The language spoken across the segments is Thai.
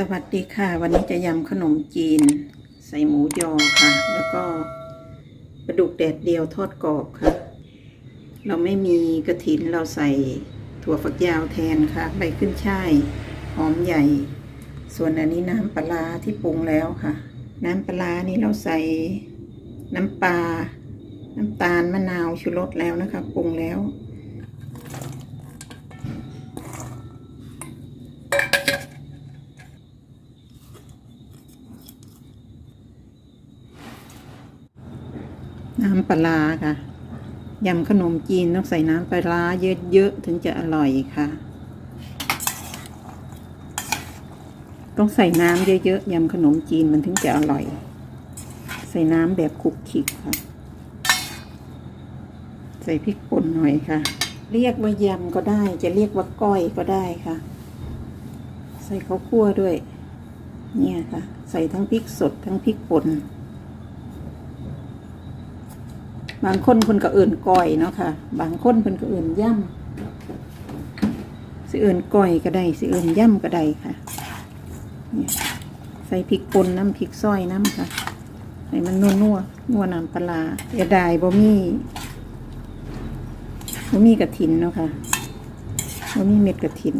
สวัสดีค่ะ วันนี้จะยำขนมจีน ใส่หมูยอค่ะ แล้วก็ปลาดุกแดดเดียวทอดกรอบค่ะ เราไม่มีกระถินเราใส่ถั่วฝักยาวแทนค่ะ ใบขึ้นช่ายหอมใหญ่ ส่วนอันนี้น้ำปลาที่ปรุงแล้วค่ะ น้ำปลานี่เราใส่น้ำปลาน้ำตาลมะนาวชูรสแล้วนะคะปรุงแล้ว น้ำปลาค่ะยำขนมจีนต้องใส่น้ำปลาเยอะๆถึงจะอร่อยค่ะ ต้องใส่น้ำเยอะๆยำขนมจีนมันถึงจะอร่อย ใส่น้ำแบบคุกคิกค่ะ ใส่พริกป่นหน่อยค่ะ เรียกว่ายำก็ได้จะเรียกว่าก้อยก็ได้ค่ะ ใส่ข้าวคั่วด้วย เนี่ยค่ะ ใส่ทั้งพริกสดทั้งพริกป่น บางคนคนก็เอื่นก้อยเนาะค่ะ บางคนเพิ่นก็เอื่นย่ำสิเอื่นก้อยก็ได้สิเอื่นย่ำก็ได้ค่ะเนี่ยใส่พริกป่นน้ำพริกซอยน้ำค่ะให้มันนัวนัวนัวน้ำปลาร้าอย่าได้บ่มีบ่มีกระถินเนาะค่ะบ่มีเม็ดกระถิน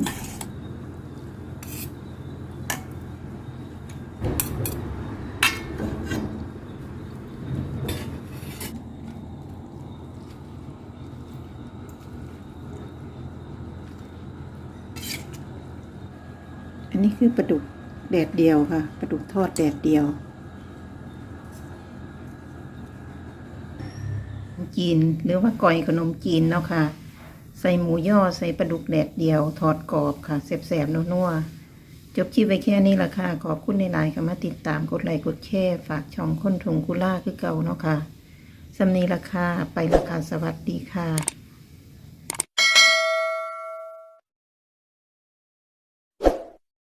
นนี้คือปลาดุกแดดเดียวค่ะปลาดุกทอดแดดเดียว จีนหรือว่าก่อยขนมจีนเนาะค่ะ ใส่หมูย่อใส่ปลาดุกแดดเดียว ทอดกรอบค่ะแสบๆนัวๆจบคลิปไปแค่นี้ละค่ะ ขอบคุณในไลน์ค่ะมาติดตามกดไลค์กดแชร์ฝากช่องค้นถุงกุล่าคือเก่าเนาะค่ะสำนีราคาไปราคาสวัสดีค่ะ